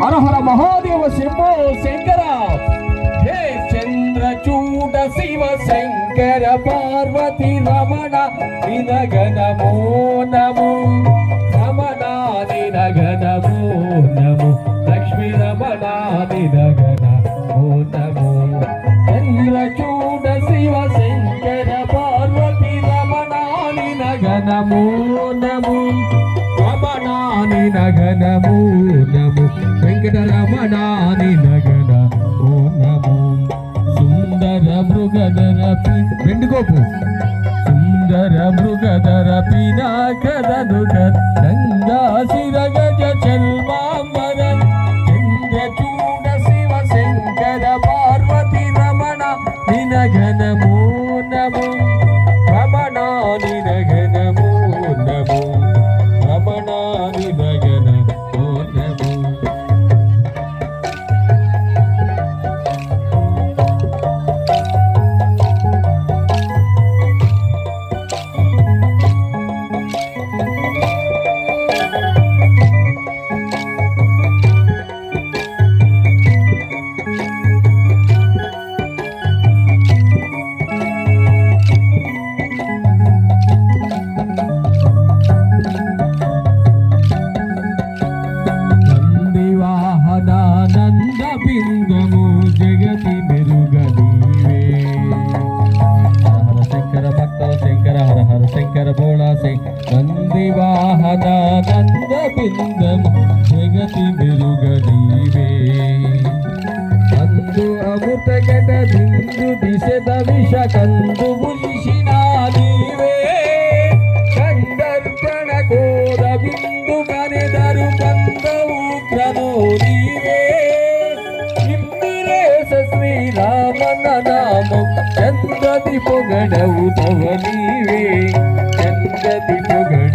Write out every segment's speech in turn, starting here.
హరహర మహాదేవ శంభో శంకర హే చంద్రచూడ శివ శంకర పార్వతి రమణ నినగనమో నమో రమణ నినగనమో నమో లక్ష్మీ రమణ నినగనమో నమో చంద్రచూడ శివ శంకర పార్వతి రమణ నినగనమో నగనము నము వెంకటరమణాని నగన ఓ నము. సుందర మృగధర వెండుకోపు. సుందర మృగధర పినాకరను గంగా శిరగజ బిందము జగతి మెరుగనివే అందు అమృతగట బిందు దిశ విష కందు ములిసిన నీవే. కందర్పణ కోర బిందు కనెదరు కంద క్రమో నీవే. ఇందిరేశ శ్రీరామన నామం చందది పొగడవు తవ నీవే. చందది పొగడ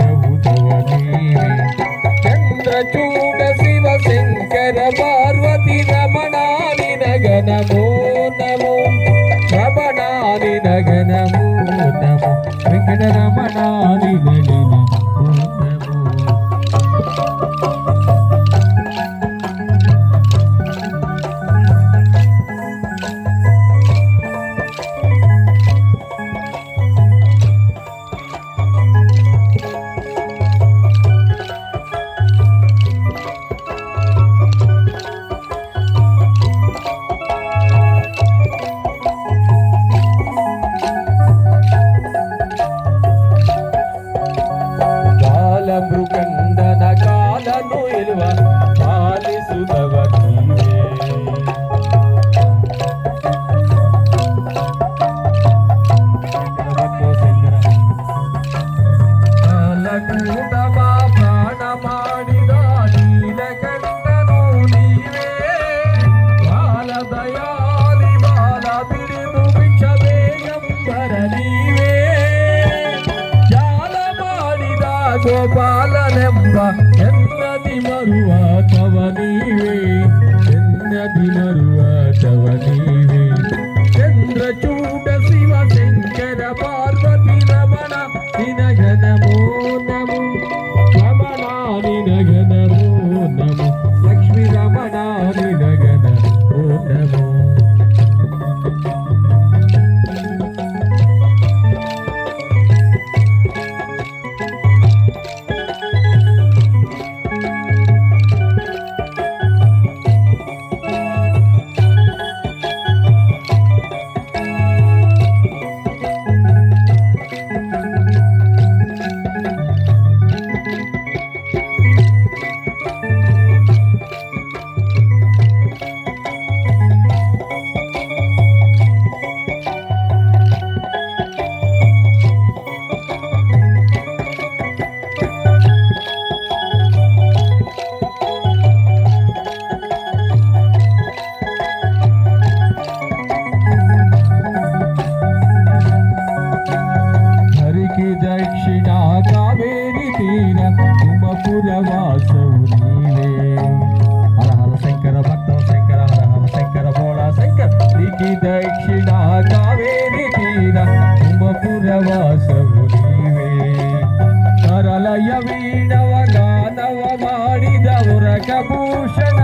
గోపాలనెవ్వ ఎన్నది మరువా తవ నీవే? ఎన్నది మరువా తవ నీవే? చంద్రచూడ శివ శంకర పార్వతి రమణ నినగనమో నము రమణ నినగ మూలవాసవు నీవే హర హర శంకర భక్త శంకర హర హర శంకర భోళా శంకర దికి దక్షిణ కావేరి తీర కుంభపురవాసవు నీవే తరలయ వీణవ గానవ మాడిద ఉరక భూషణ